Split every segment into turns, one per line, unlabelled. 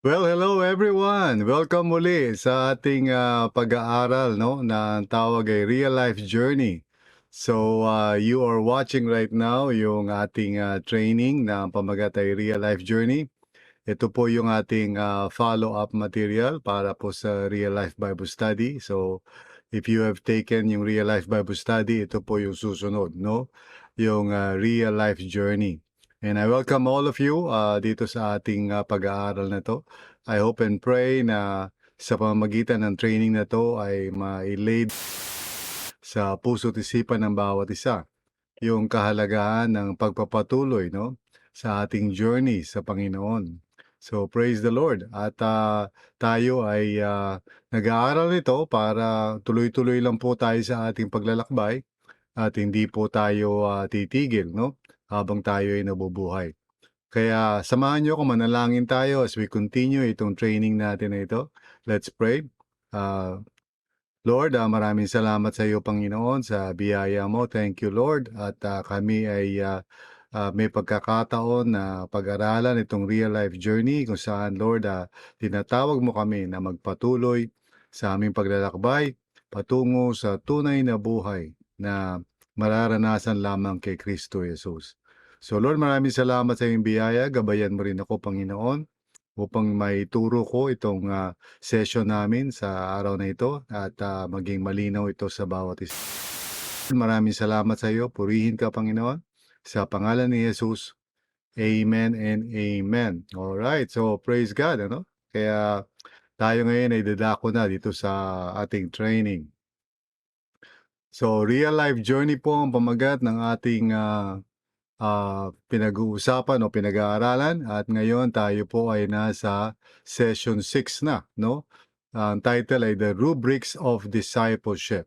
Well, hello everyone! Welcome muli sa ating ah, pag-aaral no, na ang tawag ay Real Life Journey. So, ah, you are watching right now yung ating ah, training na pamagat ay Real Life Journey. Ito po yung ating ah, follow-up material para po sa Real Life Bible Study. So, if you have taken yung Real Life Bible Study, ito po yung susunod, no? Yung ah, Real Life Journey. And I welcome all of you ah, dito sa ating ah, pag-aaral na to. I hope and pray na sa pamamagitan ng training na to ay ma-laid sa puso't isipan ng bawat isa yung kahalagahan ng pagpapatuloy no sa ating journey sa Panginoon. So praise the Lord. At ah, tayo ay ah, nag-aaral nito para tuloy-tuloy lang po tayo sa ating paglalakbay at hindi po tayo ah, titigil no habang tayo ay nabubuhay. Kaya samahan niyo ako manalangin tayo as we continue itong training natin na ito. Let's pray. Ah, Lord, ah, maraming salamat sa iyo Panginoon sa biyaya mo. Thank you Lord at ah, kami ay ah, ah, may pagkakataon na pag-aralan itong real life journey kung saan Lord ah, tinatawag mo kami na magpatuloy sa aming paglalakbay patungo sa tunay na buhay na mararanasan lamang kay Kristo Jesus. So Lord, maraming salamat sa iyong biyaya. Gabayan mo rin ako, Panginoon, upang maituro ko itong ah, session namin sa araw na ito at ah, maging malinaw ito sa bawat isa. Maraming salamat sa iyo. Purihin ka, Panginoon. Sa pangalan ni Jesus. Amen and amen. All right. So praise God, ano? Kaya tayo ngayon ay dadako na dito sa ating training. So real life journey po ang pamagat ng ating ah, ah, pinag-uusapan o pinag-aaralan at ngayon tayo po ay nasa session 6 na, no? Ang title ay The Rubrics of Discipleship.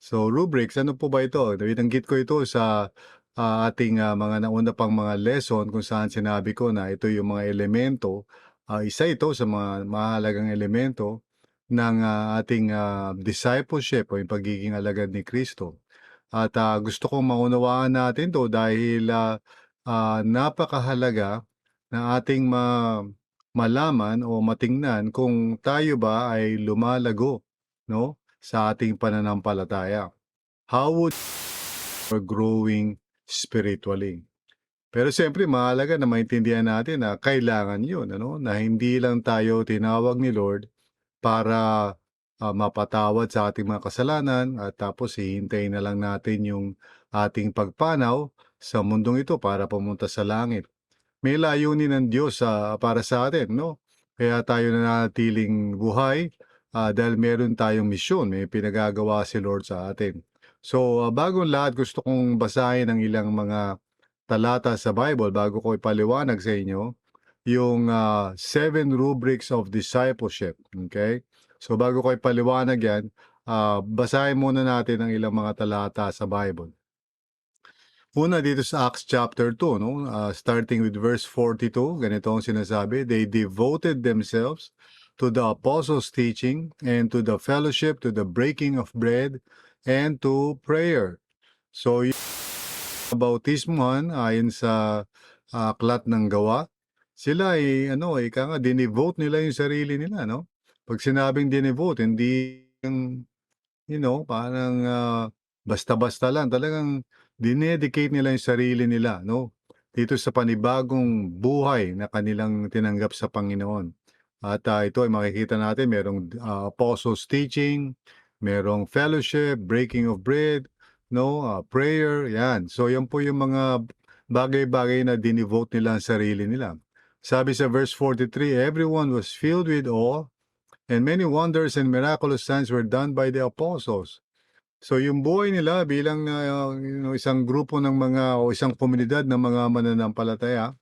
So rubrics, ano po ba ito? Binanggit ko ito sa ah, ating ah, mga nauna pang mga lesson kung saan sinabi ko na ito yung mga elemento, ah, isa ito sa mga mahalagang elemento ng ah, ating ah, discipleship o yung pagiging alagad ni Kristo. At ah, gusto kong maunawaan natin 'to dahil ah, ah, napakahalaga na ating ma malaman o matingnan kung tayo ba ay lumalago, no, sa ating pananampalataya. How would we're growing spiritually? Pero siyempre mahalaga na maintindihan natin na kailangan 'yun, ano, na hindi lang tayo tinawag ni Lord para ah, mapatawad sa ating mga kasalanan at tapos hihintayin na lang natin yung ating pagpanaw sa mundong ito para pumunta sa langit. May layunin ng Diyos sa para sa atin, no? Kaya tayo nananatiling buhay ah, dahil meron tayong misyon, may pinagagawa si Lord sa atin. So, ah, bagong lahat, gusto kong basahin ang ilang mga talata sa Bible bago ko ipaliwanag sa inyo yung ah, seven rubrics of discipleship. Okay? So bago ko ipaliwanag yan, ah, basahin muna natin ang ilang mga talata sa Bible. Una dito sa Acts chapter 2, no? Ah, starting with verse 42, ganito ang sinasabi, They devoted themselves to the apostles' teaching and to the fellowship, to the breaking of bread, and to prayer. So yung bautismuhan ayon sa aklat ng gawa, sila ay ano, ika nga, dinevote nila yung sarili nila, no? Pag sinabing dinevote, hindi yung, you know, parang ah, basta-basta lang. Talagang dinedicate nila yung sarili nila, no? Dito sa panibagong buhay na kanilang tinanggap sa Panginoon. At ah, ito ay makikita natin, merong ah, apostles teaching, merong fellowship, breaking of bread, no, ah, prayer, yan. So yan po yung mga bagay-bagay na dinevote nila ang sarili nila. Sabi sa verse 43, everyone was filled with awe and many wonders and miraculous signs were done by the apostles. So yung buhay nila bilang ah, you know, isang grupo ng mga o isang komunidad ng mga mananampalataya,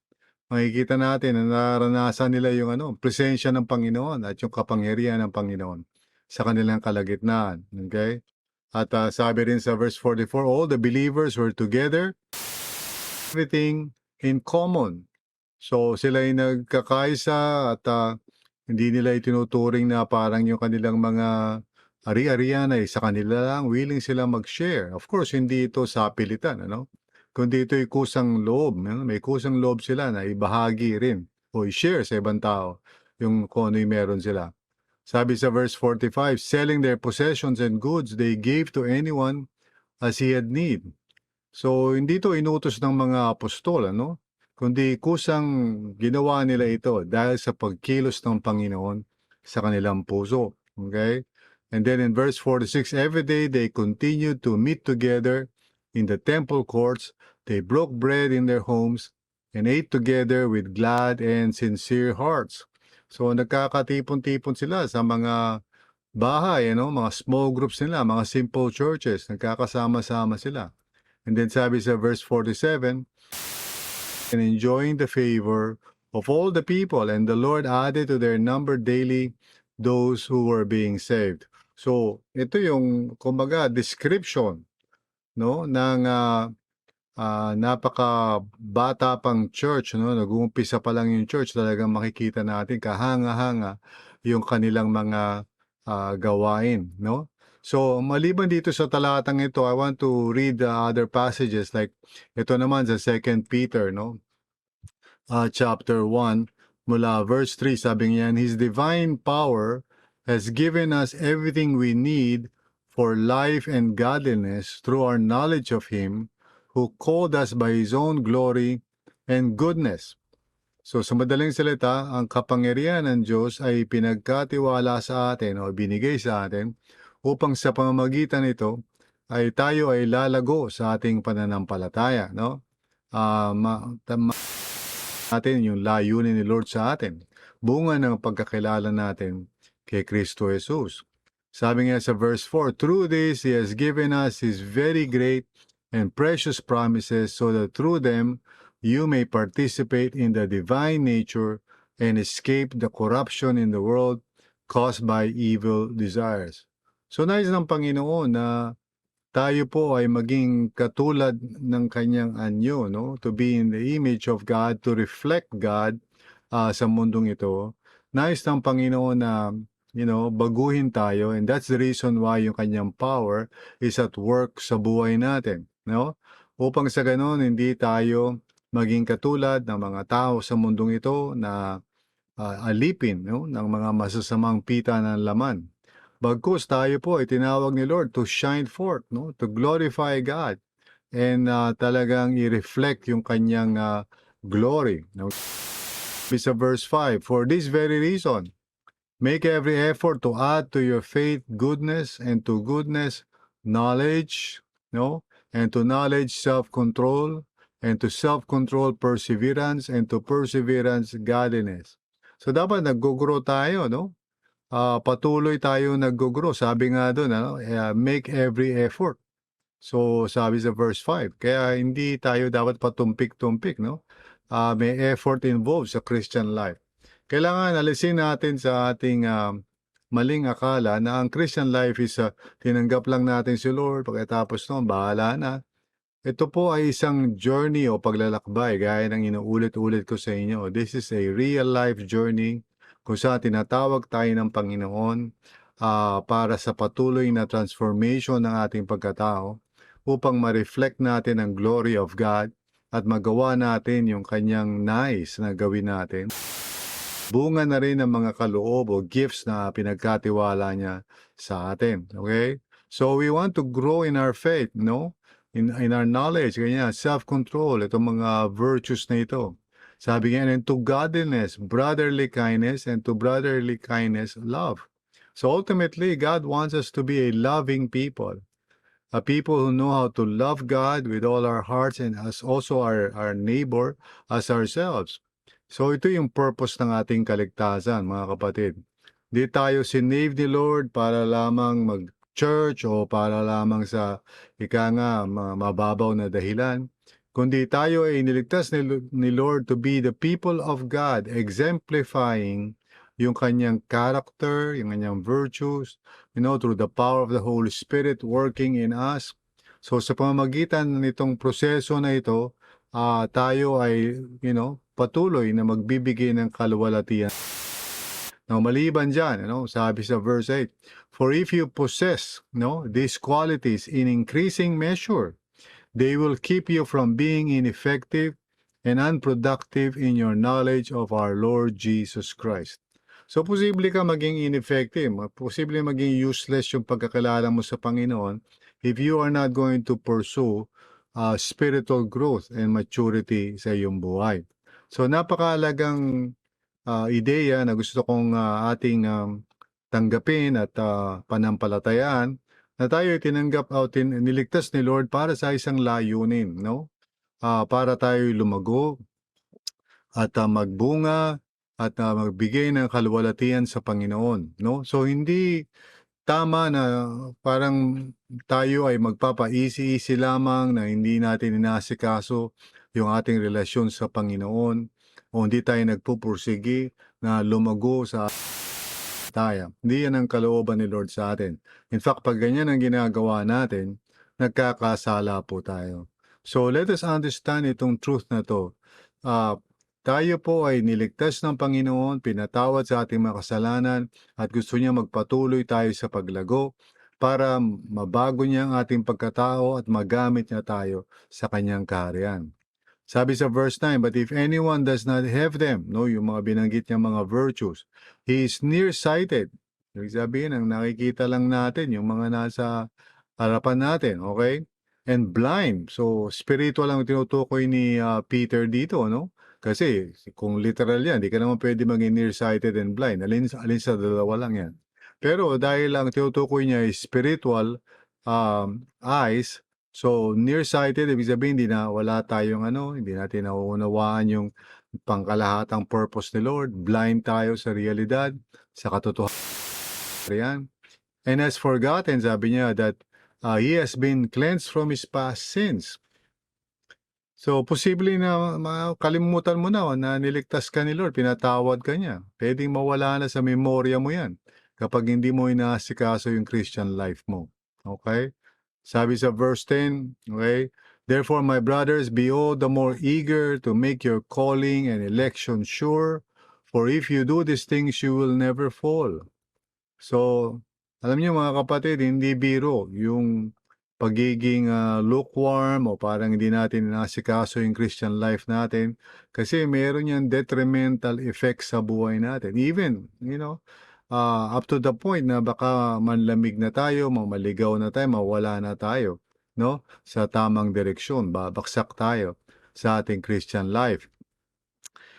makikita natin na naranasan nila yung ano, presensya ng Panginoon at yung kapangyarihan ng Panginoon sa kanilang kalagitnaan. Okay? At ah, sabi rin sa verse 44, all the believers were together, everything in common. So sila ay nagkakaisa at ah, hindi nila itinuturing na parang yung kanilang mga ari-arian ay sa kanila lang, willing sila mag-share. Of course, hindi ito sa pilitan, ano? Kundi ito'y kusang loob. May kusang loob sila na ibahagi rin o i-share sa ibang tao yung kung ano yung meron sila. Sabi sa verse 45, selling their possessions and goods they gave to anyone as he had need. So, hindi to inutos ng mga apostol, ano? Kundi kusang ginawa nila ito dahil sa pagkilos ng Panginoon sa kanilang puso. Okay? And then in verse 46, every day they continued to meet together in the temple courts. They broke bread in their homes and ate together with glad and sincere hearts. So nagkakatipon-tipon sila sa mga bahay, ano, mga small groups nila, mga simple churches, nagkakasama-sama sila. And then sabi sa verse 47, and enjoying the favor of all the people, and the Lord added to their number daily those who were being saved. So, ito yung, kumbaga, description, no, ng ah, ah, napaka bata pang church, no, nag-uumpisa pa lang yung church, talagang makikita natin kahanga-hanga yung kanilang mga ah, gawain, no? So, maliban dito sa talatang ito, I want to read the other passages like ito naman sa 2 Peter, no? Ah, chapter 1, mula verse 3, sabi niya, "And His divine power has given us everything we need for life and godliness through our knowledge of Him who called us by His own glory and goodness." So sa madaling salita, ang kapangyarihan ng Diyos ay pinagkatiwala sa atin o binigay sa atin upang sa pamamagitan nito ay tayo ay lalago sa ating pananampalataya, no? Ah, ma, natin yung layunin ni Lord sa atin. Bunga ng pagkakilala natin kay Kristo Jesus. Sabi nga sa verse 4, Through this, He has given us His very great and precious promises so that through them you may participate in the divine nature and escape the corruption in the world caused by evil desires. So nais ng Panginoon na tayo po ay maging katulad ng kanyang anyo, no? To be in the image of God, to reflect God ah, sa mundong ito. Nais ng Panginoon na, you know, baguhin tayo and that's the reason why yung kanyang power is at work sa buhay natin, no? Upang sa ganon, hindi tayo maging katulad ng mga tao sa mundong ito na ah, alipin no? ng mga masasamang pita ng laman. Bagkus tayo po ay tinawag ni Lord to shine forth, no? to glorify God and ah, talagang i-reflect yung kanyang ah, glory. No? Sa verse 5, For this very reason, make every effort to add to your faith goodness and to goodness knowledge, no? and to knowledge self-control, and to self-control perseverance, and to perseverance godliness. So dapat nag-grow tayo, no? Ah, patuloy tayo nag-grow. Sabi nga doon, ano, eh, make every effort. So sabi sa verse 5, kaya hindi tayo dapat patumpik-tumpik, no? Ah, may effort involved sa Christian life. Kailangan alisin natin sa ating ah, maling akala na ang Christian life is ah, tinanggap lang natin si Lord, pagkatapos noon, bahala na. Ito po ay isang journey o paglalakbay gaya ng inuulit-ulit ko sa inyo. This is a real life journey kung saan tinatawag tayo ng Panginoon ah, para sa patuloy na transformation ng ating pagkatao upang ma-reflect natin ang glory of God at magawa natin yung kanyang nais na gawin natin. Bunga na rin ng mga kaloob o gifts na pinagkatiwala niya sa atin. Okay? So we want to grow in our faith, no? In, in our knowledge, ganyan, self-control, itong mga virtues na ito. Sabi nga, and to godliness, brotherly kindness, and to brotherly kindness, love. So ultimately, God wants us to be a loving people. A people who know how to love God with all our hearts and as also our, our neighbor as ourselves. So ito yung purpose ng ating kaligtasan, mga kapatid. Di tayo sinave ni Lord para lamang mag-church o para lamang sa ika nga ma- mababaw na dahilan, kundi tayo ay iniligtas ni, Lo- ni Lord to be the people of God, exemplifying yung kanyang character, yung kanyang virtues, you know, through the power of the Holy Spirit working in us. So sa pamamagitan nitong proseso na ito, ah, tayo ay, you know, patuloy na magbibigay ng kaluwalhatian. Now, maliban dyan, you know, sabi sa verse 8, For if you possess no, these qualities in increasing measure, they will keep you from being ineffective and unproductive in your knowledge of our Lord Jesus Christ. So, posible ka maging ineffective, posible maging useless yung pagkakilala mo sa Panginoon if you are not going to pursue uh, spiritual growth and maturity sa iyong buhay. So, napakalagang uh, ideya na gusto kong uh, ating um, tanggapin at uh, panampalatayaan na tayo ay tinanggap o tin, niligtas ni Lord para sa isang layunin, no? Ah, para tayo lumago at ah, magbunga at ah, magbigay ng kaluwalhatian sa Panginoon, no? So hindi tama na parang tayo ay magpapaisi-isi lamang na hindi natin inasikaso yung ating relasyon sa Panginoon o hindi tayo nagpupursigi na lumago sa tayo. Hindi yan ang kalooban ni Lord sa atin. In fact, pag ganyan ang ginagawa natin, nagkakasala po tayo. So let us understand itong truth na to. Ah, tayo po ay niligtas ng Panginoon, pinatawad sa ating mga kasalanan at gusto niya magpatuloy tayo sa paglago para mabago niya ang ating pagkatao at magamit niya tayo sa kanyang kaharian. Sabi sa verse 9, But if anyone does not have them, no, yung mga binanggit niya mga virtues, he is nearsighted. Ibig sabihin, ang nakikita lang natin, yung mga nasa harapan natin, okay? And blind. So, spiritual ang tinutukoy ni ah, Peter dito, no? Kasi kung literal yan, di ka naman pwede maging nearsighted and blind. Alin, alin sa dalawa lang yan. Pero dahil ang tinutukoy niya is spiritual um, eyes, so nearsighted, ibig sabihin, hindi na wala tayong ano, hindi natin nauunawaan yung pangkalahatang purpose ni Lord. Blind tayo sa realidad, sa katotohanan. And as forgotten, sabi niya that uh, he has been cleansed from his past sins. So, posible na makalimutan mo na na niligtas ka ni Lord, pinatawad ka niya. Pwedeng mawala na sa memorya mo yan kapag hindi mo inaasikaso yung Christian life mo. Okay? Sabi sa verse 10, okay? Therefore, my brothers, be all the more eager to make your calling and election sure, for if you do these things, you will never fall. So, alam niyo mga kapatid, hindi biro yung pagiging ah, lukewarm o parang hindi natin inasikaso yung Christian life natin kasi meron yan detrimental effect sa buhay natin. Even, you know, ah, up to the point na baka manlamig na tayo, mamaligaw na tayo, mawala na tayo, no? Sa tamang direksyon, babaksak tayo sa ating Christian life.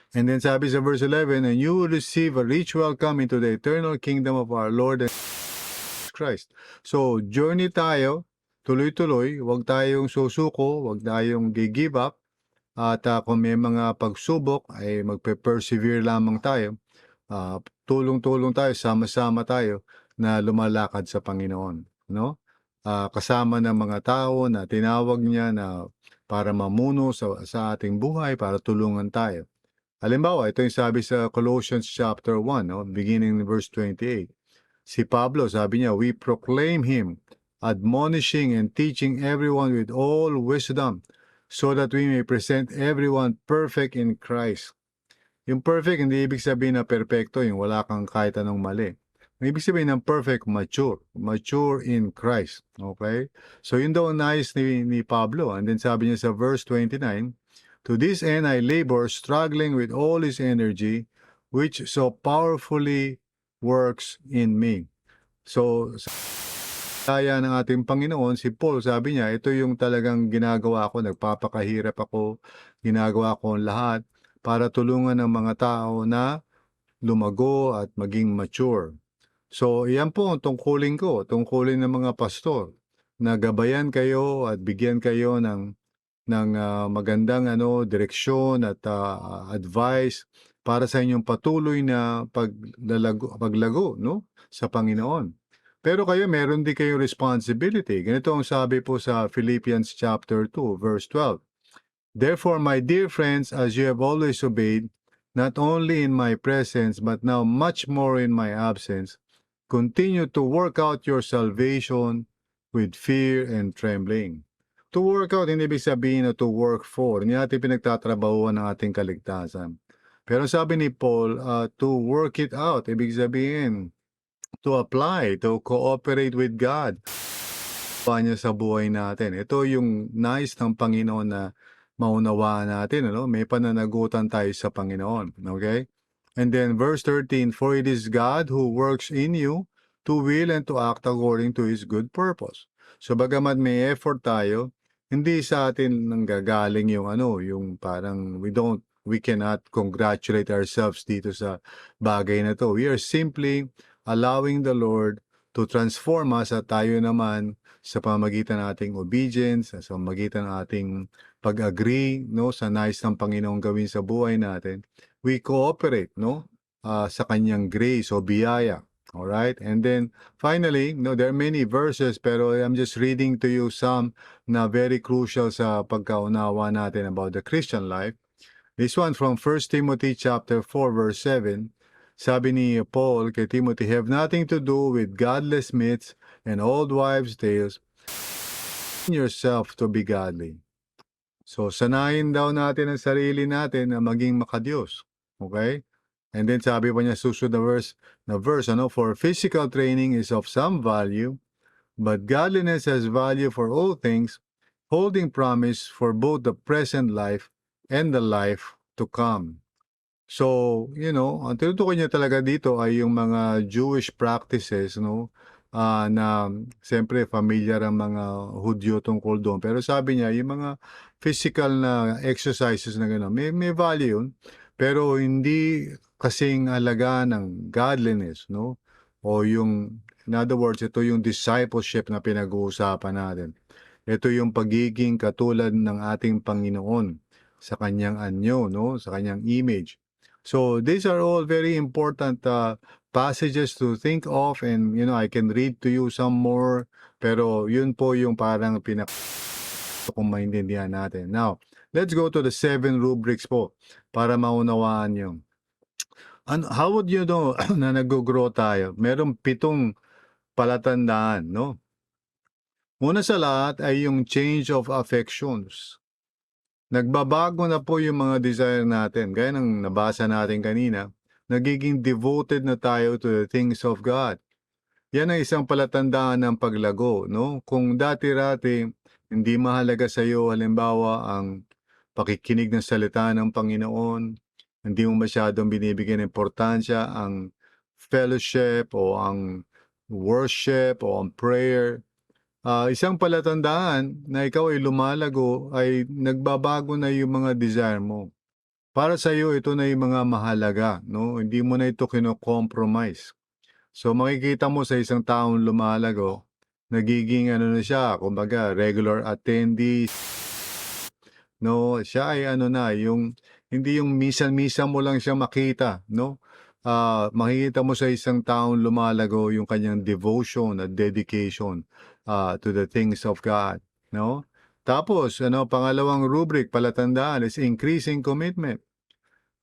And then sabi sa verse 11, and you will receive a rich welcome into the eternal kingdom of our Lord and Christ. So, journey tayo, tuloy-tuloy, huwag tayong susuko, huwag tayong give up. At ah, kung may mga pagsubok, ay magpe-persevere lamang tayo. Ah, tulong-tulong tayo, sama-sama tayo na lumalakad sa Panginoon. No? Ah, kasama ng mga tao na tinawag niya na para mamuno sa, sa ating buhay, para tulungan tayo. Halimbawa, ito yung sabi sa Colossians chapter 1, no? beginning in verse 28. Si Pablo, sabi niya, We proclaim Him, admonishing and teaching everyone with all wisdom, so that we may present everyone perfect in Christ. Yung perfect, hindi ibig sabihin na perfecto, yung wala kang kahit anong mali. Ang ibig sabihin ng perfect, mature. Mature in Christ. Okay? So yun daw ang nais ni, ni Pablo. And then sabi niya sa verse 29, To this end I labor, struggling with all his energy, which so powerfully works in me. So, kaya ng ating Panginoon, si Paul, sabi niya, ito yung talagang ginagawa ko, nagpapakahirap ako, ginagawa ko ang lahat para tulungan ng mga tao na lumago at maging mature. So, iyan po ang tungkulin ko, tungkulin ng mga pastor, na gabayan kayo at bigyan kayo ng ng ah, magandang ano direksyon at ah, advice para sa inyong patuloy na paglalago, paglago no sa Panginoon. Pero kayo meron din kayong responsibility. Ganito ang sabi po sa Philippians chapter 2 verse 12. Therefore, my dear friends, as you have always obeyed, not only in my presence but now much more in my absence, continue to work out your salvation with fear and trembling. To work out, hindi ibig sabihin na to work for. Hindi natin pinagtatrabahuan ng ating kaligtasan. Pero sabi ni Paul, uh, to work it out, ibig sabihin, to apply, to cooperate with God. Pa sa buhay natin. Ito yung nice ng Panginoon na maunawaan natin. Ano? May pananagutan tayo sa Panginoon. Okay? And then verse 13, For it is God who works in you to will and to act according to His good purpose. So bagamat may effort tayo, hindi sa atin nanggagaling yung ano, yung parang we don't, we cannot congratulate ourselves dito sa bagay na to. We are simply allowing the Lord to transform us at tayo naman sa pamagitan ng ating obedience, sa pamagitan ng ating pag-agree no sa nais ng Panginoong gawin sa buhay natin, we cooperate no ah, sa kanyang grace o biyaya. All right? And then finally, no there are many verses pero I'm just reading to you some na very crucial sa pagkaunawa natin about the Christian life. This one from 1 Timothy chapter 4 verse 7. Sabi ni Paul kay Timothy, have nothing to do with godless myths and old wives' tales. yourself to be godly. So, sanayin daw natin ang sarili natin na maging makadiyos. Okay? And then sabi pa niya susunod na verse, na verse, ano, for physical training is of some value, but godliness has value for all things, holding promise for both the present life and the life to come. So, you know, ang tinutukoy niya talaga dito ay yung mga Jewish practices, no? ah, na siyempre familiar ang mga Hudyo tungkol doon. Pero sabi niya, yung mga physical na exercises na gano'n, may, may value yun. Pero hindi kasing alaga ng godliness, no? O yung, in other words, ito yung discipleship na pinag-uusapan natin. Ito yung pagiging katulad ng ating Panginoon sa kanyang anyo, no? Sa kanyang image. So these are all very important uh, passages to think of and you know I can read to you some more pero yun po yung parang pinak kung maintindihan natin. Now, let's go to the seven rubrics po para maunawaan nyo. Ano, how would you know na nag-grow tayo? Merong pitong palatandaan, no? Una sa lahat ay yung change of affections. Nagbabago na po yung mga desire natin. Gaya ng nabasa natin kanina, nagiging devoted na tayo to the things of God. Yan ang isang palatandaan ng paglago, no? Kung dati-rati hindi mahalaga sa iyo halimbawa ang pakikinig ng salita ng Panginoon, hindi mo masyadong binibigyan ng importansya ang fellowship o ang worship o ang prayer, Ah, isang palatandaan na ikaw ay lumalago ay nagbabago na yung mga desire mo. Para sa iyo ito na yung mga mahalaga, no? Hindi mo na ito kino-compromise. So makikita mo sa isang taong lumalago, nagiging ano na siya, kumbaga regular attendee. No, siya ay ano na, yung hindi yung misan-misan mo lang siya makita, no? Ah, makikita mo sa isang taong lumalago yung kanyang devotion at dedication ah, to the things of God, no? Tapos, ano, pangalawang rubric, palatandaan is increasing commitment.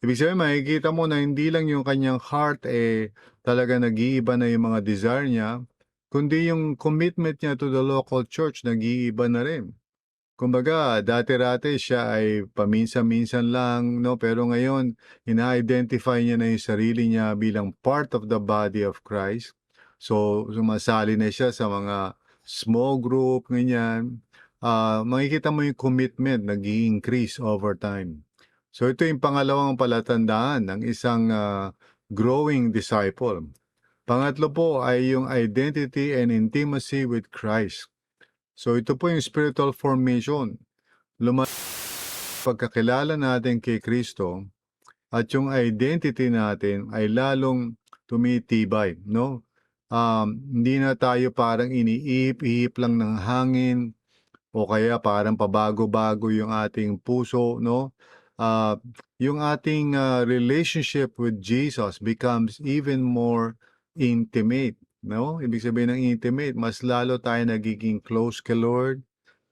Ibig sabihin, makikita mo na hindi lang yung kanyang heart eh talaga nag-iiba na yung mga desire niya, kundi yung commitment niya to the local church nag-iiba na rin. Kumbaga, dati-rati siya ay paminsan-minsan lang, no? Pero ngayon, ina-identify niya na yung sarili niya bilang part of the body of Christ. So, sumasali na siya sa mga small group, ganyan. Ah, makikita mo yung commitment nag increase over time. So, ito yung pangalawang palatandaan ng isang ah, growing disciple. Pangatlo po ay yung identity and intimacy with Christ. So ito po yung spiritual formation. Luma pagkakilala natin kay Kristo at yung identity natin ay lalong tumitibay, no? Um, hindi na tayo parang iniihip-ihip lang ng hangin o kaya parang pabago-bago yung ating puso, no? Ah, yung ating ah, relationship with Jesus becomes even more intimate, no? Ibig sabihin ng intimate, mas lalo tayo nagiging close kay Lord.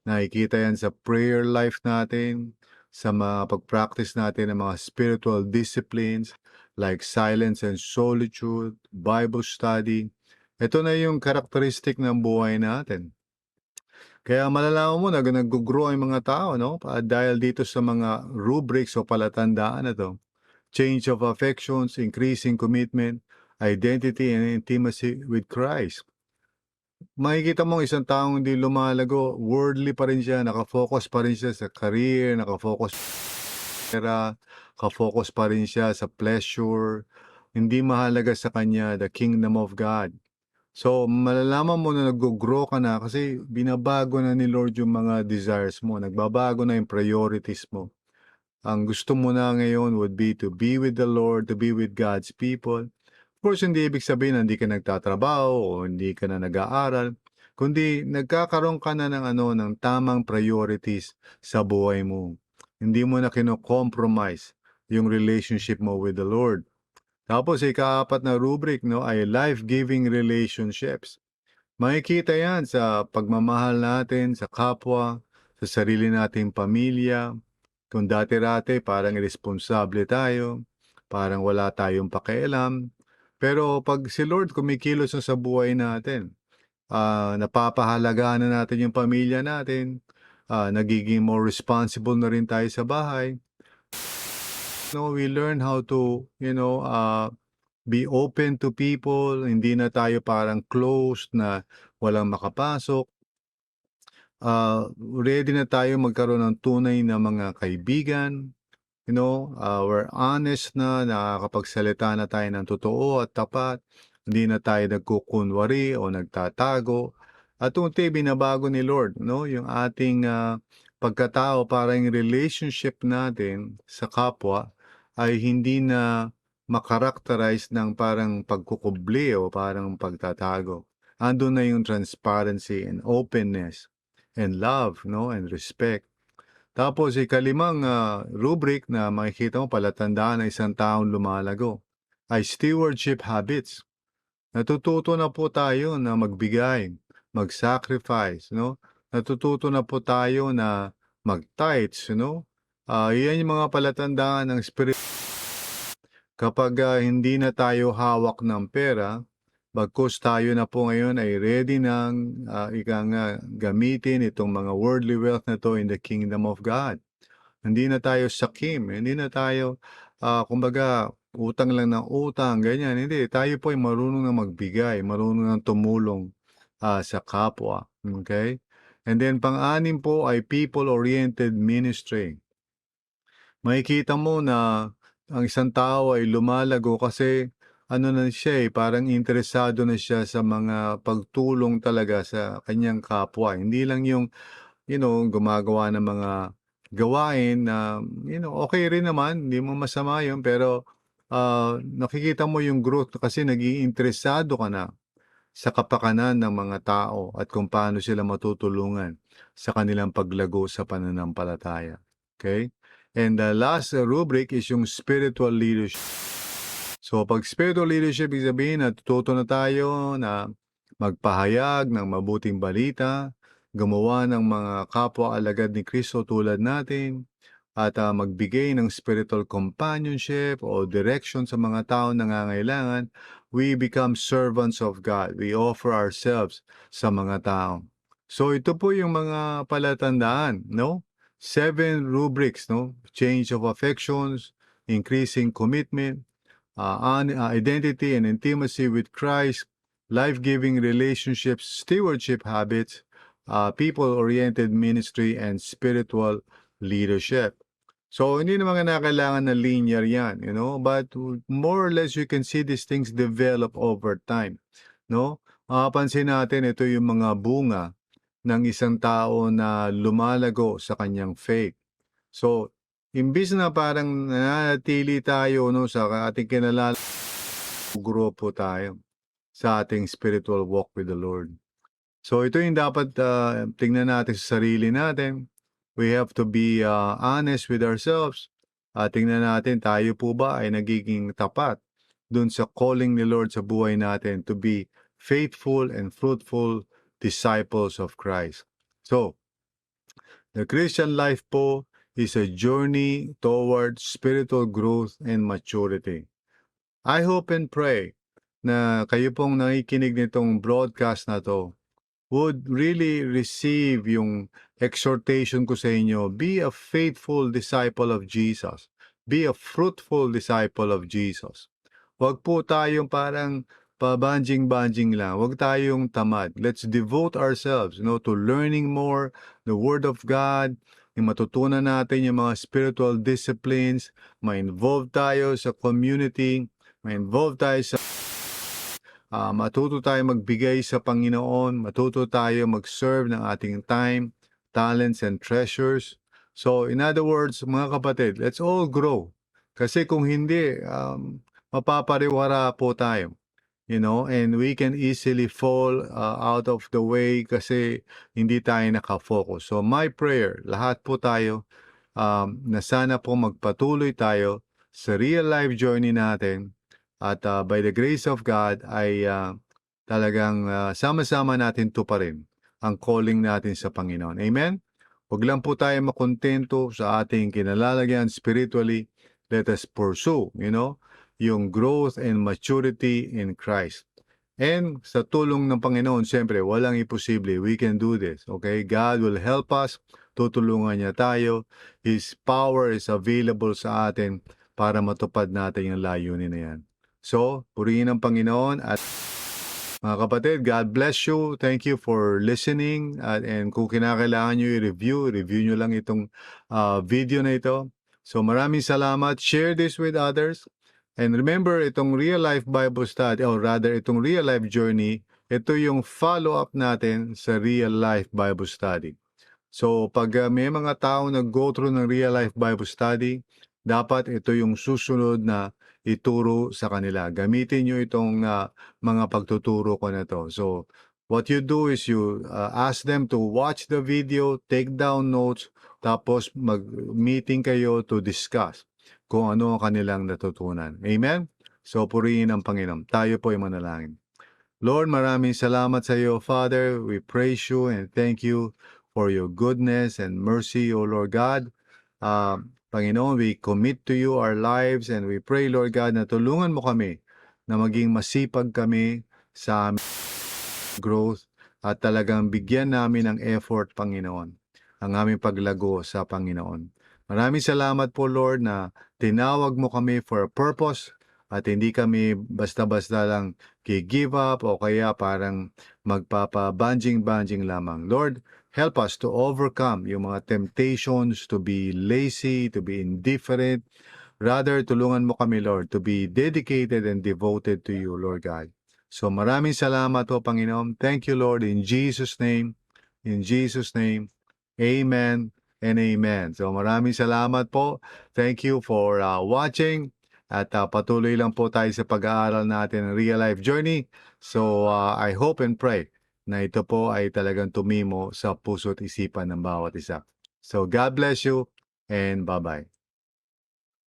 Nakikita yan sa prayer life natin, sa mga pag-practice natin ng mga spiritual disciplines like silence and solitude, Bible study. Ito na yung karakteristik ng buhay natin. Kaya malalaman mo na nag-grow ang mga tao, no? Dahil dito sa mga rubrics o palatandaan na to. Change of affections, increasing commitment, identity and intimacy with Christ. Makikita mo ang isang taong hindi lumalago, worldly pa rin siya, nakafocus pa rin siya sa career, nakafocus pera, Ka-focus pa rin siya sa pleasure, hindi mahalaga sa kanya the kingdom of God. So, malalaman mo na naggo-grow ka na kasi binabago na ni Lord yung mga desires mo, nagbabago na yung priorities mo. Ang gusto mo na ngayon would be to be with the Lord, to be with God's people. Course, hindi ibig sabihin na hindi ka nagtatrabaho o hindi ka na nag-aaral, kundi nagkakaroon ka na ng ano ng tamang priorities sa buhay mo. Hindi mo na kino-compromise yung relationship mo with the Lord. Tapos ikaapat na rubric no ay life-giving relationships. Makikita 'yan sa pagmamahal natin sa kapwa, sa sarili nating pamilya. Kung dati-rati parang iresponsable tayo, parang wala tayong pakialam. Pero pag si Lord kumikilos na sa buhay natin, ah, napapahalagahan na natin yung pamilya natin, ah, nagiging more responsible na rin tayo sa bahay. No, we learn how to, you know, uh, be open to people, hindi na tayo parang closed na walang makapasok. Ah, ready na tayo magkaroon ng tunay na mga kaibigan. You know, ah, we're honest na, nakakapagsalita na tayo ng totoo at tapat. Hindi na tayo nagkukunwari o nagtatago. At unti binabago ni Lord, no, yung ating ah, pagkatao para yung relationship natin sa kapwa ay hindi na makarakterize ng parang pagkukubli o parang pagtatago. Andun na yung transparency and openness and love, no, and respect. Tapos ikalimang ah, rubric na makikita mo palatandaan ng isang taong lumalago ay stewardship habits. Natututo na po tayo na magbigay, mag-sacrifice, no? Natututo na po tayo na mag-tithes, no? Ah, yan yung mga palatandaan ng spirit. Kapag ah, hindi na tayo hawak ng pera, bagkus tayo na po ngayon ay ready nang ah, ika nga gamitin itong mga worldly wealth na to in the kingdom of God. Hindi na tayo sakim, hindi na tayo ah, kumbaga utang lang ng utang, ganyan. Hindi, tayo po ay marunong na magbigay, marunong na tumulong ah, sa kapwa. Okay? And then pang-anim po ay people-oriented ministry. Makikita mo na ang isang tao ay lumalago kasi ano na siya eh, parang interesado na siya sa mga pagtulong talaga sa kanyang kapwa. Hindi lang yung, you know, gumagawa ng mga gawain na, you know, okay rin naman, hindi mo masama yun, pero ah, nakikita mo yung growth kasi naging interesado ka na sa kapakanan ng mga tao at kung paano sila matutulungan sa kanilang paglago sa pananampalataya. Okay? And the last uh, rubric is yung spiritual leadership. So pag spiritual leadership, ibig sabihin natututo na tayo na magpahayag ng mabuting balita, gumawa ng mga kapwa alagad ni Kristo tulad natin, at ah, magbigay ng spiritual companionship o direction sa mga tao na nangangailangan, we become servants of God. We offer ourselves sa mga tao. So ito po yung mga palatandaan, no? Seven rubrics, no? Change of affections, increasing commitment, uh, on, uh, identity and intimacy with Christ, life-giving relationships, stewardship habits, uh, people-oriented ministry, and spiritual leadership. So, hindi naman nga kailangan na linear yan, you know, but more or less you can see these things develop over time, no? Mapapansin natin ito yung mga bunga ng isang tao na lumalago sa kanyang faith. So, imbis na parang nananatili tayo no, sa ating kinalala, grow po tayo sa ating spiritual walk with the Lord. So, ito yung dapat ah, tingnan natin sa sarili natin. We have to be ah, honest with ourselves. At tingnan natin, tayo po ba ay nagiging tapat dun sa calling ni Lord sa buhay natin to be faithful and fruitful disciples of Christ. So, the Christian life po is a journey toward spiritual growth and maturity. I hope and pray na kayo pong nakikinig nitong broadcast na to would really receive yung exhortation ko sa inyo. Be a faithful disciple of Jesus. Be a fruitful disciple of Jesus. Huwag po tayong parang pabanjing-banjing lang. Huwag tayong tamad. Let's devote ourselves, you know, to learning more the Word of God, yung matutunan natin yung mga spiritual disciplines, ma-involve tayo sa community, ma-involve tayo sa Ah, matuto tayo magbigay sa Panginoon, matuto tayo mag-serve ng ating time, talents, and treasures. So, in other words, mga kapatid, let's all grow. Kasi kung hindi, um, mapapariwara po tayo. You know, and we can easily fall uh, out of the way kasi hindi tayo nakafocus. So, my prayer, lahat po tayo, um, na sana po magpatuloy tayo sa real life journey natin at ah, by the grace of God ay ah, talagang ah, sama-sama natin tuparin ang calling natin sa Panginoon. Amen? Huwag lang po tayo makontento sa ating kinalalagyan spiritually. Let us pursue, you know, yung growth and maturity in Christ. And sa tulong ng Panginoon, siyempre, walang imposible. We can do this. Okay? God will help us. Tutulungan niya tayo. His power is available sa atin para matupad natin yung layunin na yan. So, purihin ang Panginoon at mga kapatid, God bless you. Thank you for listening. At, and kung kinakailangan nyo i-review, review nyo lang itong ah, video na ito. So maraming salamat. Share this with others. And remember, itong real life Bible study, or rather, itong real life journey, ito yung follow-up natin sa real life Bible study. So pag ah, may mga tao nag-go through ng real life Bible study, dapat ito yung susunod na ituro sa kanila. Gamitin nyo itong ah, mga pagtuturo ko na to. So, what you do is you uh, ask them to watch the video, take down notes, tapos mag-meeting kayo to discuss kung ano ang kanilang natutunan. Amen? So, purihin ang Panginoon. Tayo po ay manalangin. Lord, maraming salamat sa iyo, Father. We praise you and thank you for your goodness and mercy, O Lord God. Uh, Panginoon, we commit to you our lives and we pray, Lord God, na tulungan mo kami na maging masipag kami sa growth at talagang bigyan namin ng effort, Panginoon, ang aming paglago sa Panginoon. Maraming salamat po, Lord, na tinawag mo kami for a purpose at hindi kami basta-basta lang give up o kaya parang magpapa-banjing-banjing lamang. Lord, help us to overcome yung mga temptations to be lazy, to be indifferent. Rather, tulungan mo kami, Lord, to be dedicated and devoted to you, Lord God. So maraming salamat po, Panginoon. Thank you, Lord, in Jesus' name. In Jesus' name. Amen and amen. So maraming salamat po. Thank you for uh, watching. At uh, patuloy lang po tayo sa pag-aaral natin ng real life journey. So uh, I hope and pray na ito po ay talagang tumimo sa puso't isipan ng bawat isa. So God bless you and bye-bye.